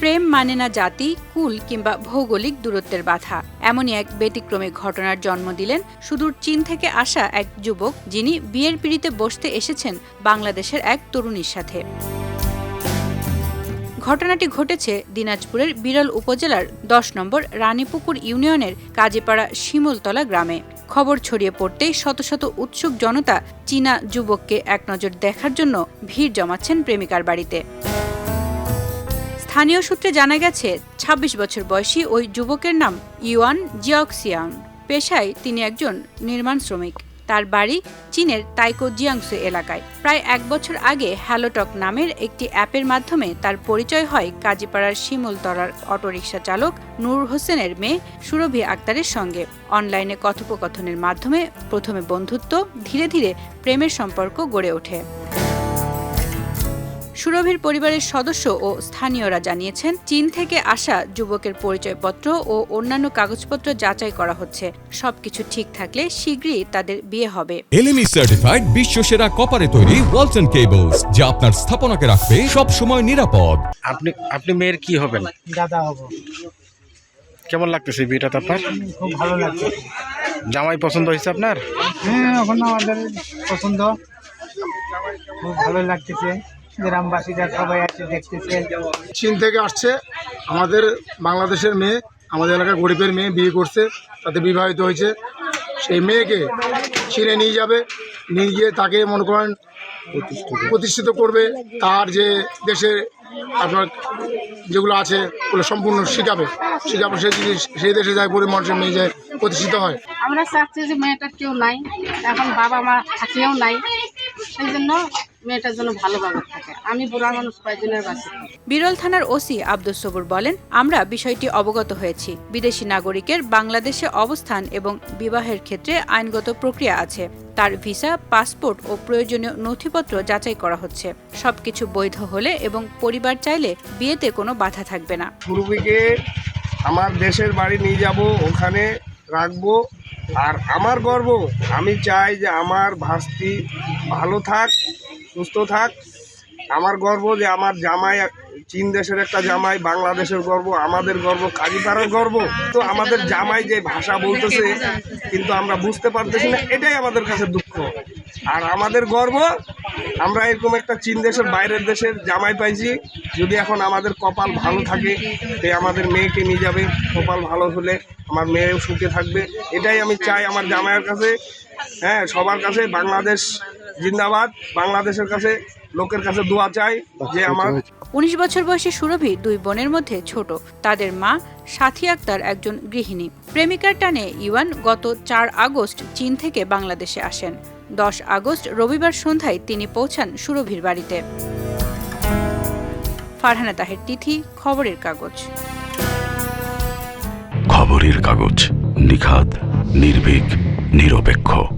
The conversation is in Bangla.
প্রেম মানে না জাতি, কুল কিংবা ভৌগোলিক দূরত্বের বাধা। এমনই এক ব্যতিক্রমী ঘটনার জন্ম দিলেন সুদূর চীন থেকে আসা এক যুবক যিনি বিয়ের পিড়িতে বসতে এসেছেন বাংলাদেশের এক তরুণীর সাথে। ঘটনাটি ঘটেছে দিনাজপুরের বিরল উপজেলার দশ নম্বর রানীপুকুর ইউনিয়নের কাজীপাড়া শিমুলতলা গ্রামে। খবর ছড়িয়ে পড়তেই শত শত উৎসুক জনতা চীনা যুবককে এক নজর দেখার জন্য ভিড় জমাচ্ছেন প্রেমিকার বাড়িতে। স্থানীয় সূত্রে জানা গেছে ২৬ বছর বয়সী ওই যুবকের নাম ইউয়ান জিয়ক্সিয়াং পেশায় তিনি একজন নির্মাণ শ্রমিক। তার বাড়ি চীনের তাইকো জিয়াংসু এলাকায়। প্রায় এক বছর আগে হ্যালোটক নামের একটি অ্যাপের মাধ্যমে তার পরিচয় হয় কাজীপাড়ার শিমুলতলার অটোরিকশা চালক নূর হোসেনের মেয়ে সুরভি আক্তারের সঙ্গে। অনলাইনে কথোপকথনের মাধ্যমে প্রথমে বন্ধুত্ব, ধীরে ধীরে প্রেমের সম্পর্ক গড়ে ওঠে। সুরভির পরিবারের সদস্য ও স্থানীয়রা জানিয়েছেন চীন থেকে আসা যুবকের পরিচয়পত্র ও অন্যান্য কাগজপত্র যাচাই করা হচ্ছে। সবকিছু ঠিক থাকলে শীঘ্রই তাদের বিয়ে হবে। এলএমই সার্টিফাইড বিশ্ব সেরা কপারে তৈরি ওয়ালটন কেবলস যা আপনার স্থাপনাকে রাখবে সব সময় নিরাপদ। আপনি আপনি মেয়ের কি হবেন? দাদা হব। কেমন লাগতেছে বিয়েটা আপনার খুব ভালো লাগছে। জামাই পছন্দ হয়েছে আপনার? হ্যাঁ এখন আমাদের পছন্দ। খুব ভালো লাগতেছে। গ্রামবাসীরা সবাই আছে দেখতেছে। চীন থেকে আসছে আমাদের বাংলাদেশের মেয়ে আমাদের এলাকার গরিবের মেয়ে বিয়ে করছে তাতে বিবাহিত হয়েছে। সেই মেয়েকে চীনে নিয়ে যাবে নিয়ে গিয়ে তাকে মনে করেন প্রতিষ্ঠিত করবে তার যে দেশের আপনার যেগুলো আছে ওগুলো সম্পূর্ণ শিখাবে। শিখাবে সেই জিনিস সেই দেশে যায় গরিব মানুষের মেয়ে যায় প্রতিষ্ঠিত হয়। আমরা চাচ্ছি যে মেয়েটার কেউ নাই এখন বাবা মা থাকিও নাই। সেই জন্য মেয়েটার জন্য ভালোভাবে থাকে। আমি বুড়া মানুষ কয়েকদিনের বাসে বিরল থানার ওসি আব্দুল সবুর বলেন আমরা বিষয়টি অবগত হয়েছি। বিদেশি নাগরিকের বাংলাদেশে অবস্থান এবং বিবাহের ক্ষেত্রে আইনগত প্রক্রিয়া আছে। তার ভিসা পাসপোর্ট ও প্রয়োজনীয় নথিপত্র যাচাই করা হচ্ছে। সবকিছু বৈধ হলে এবং পরিবার চাইলে বিয়েতে কোনো বাধা থাকবে না। সুরভিকে আমার দেশের বাড়ি নিয়ে যাব ওখানে রাখব। আর আমার গর্ব আমি চাই যে আমার ভাস্তি ভালো থাক সুস্থ থাক। আমার গর্ব যে আমার জামাই চীন দেশের একটা জামাই, বাংলাদেশের গর্ব, আমাদের গর্ব কাজীপাড়ার গর্ব। তো আমাদের জামাই যে ভাষা বলতেছে, কিন্তু আমরা বুঝতে পারতেছি না, এটাই আমাদের কাছে দুঃখ। আর আমাদের গর্ব, আমরা এরকম একটা চীন দেশের বাইরের দেশের জামাই পাইছি, যদি এখন আমাদের কপাল ভালো থাকে তে আমাদের মেয়েকে নিয়ে যাবে। কপাল ভালো হলে আমার মেয়েও সুখে থাকবে। এটাই আমি চাই আমার জামাইয়ের কাছে। হ্যাঁ সবার কাছে বাংলাদেশ জিন্দাবাদ বাংলাদেশের কাছে লোকের কাছে দোয়া চাই যে আমার উনিশ বছর বয়সী সুরভি দুই বোনের মধ্যে ছোট। তাদের মা সাথী আক্তার একজন গৃহিণী। প্রেমিকার টানে ইউয়ান গত চার আগস্ট চীন থেকে বাংলাদেশে আসেন। দশ আগস্ট রবিবার সন্ধ্যায় তিনি পৌঁছান সুরভির বাড়িতে। ফারহানা তাহের তিথি খবরের কাগজ। খবরের কাগজ নিখাত নির্ভীক। নিরপেক্ষ।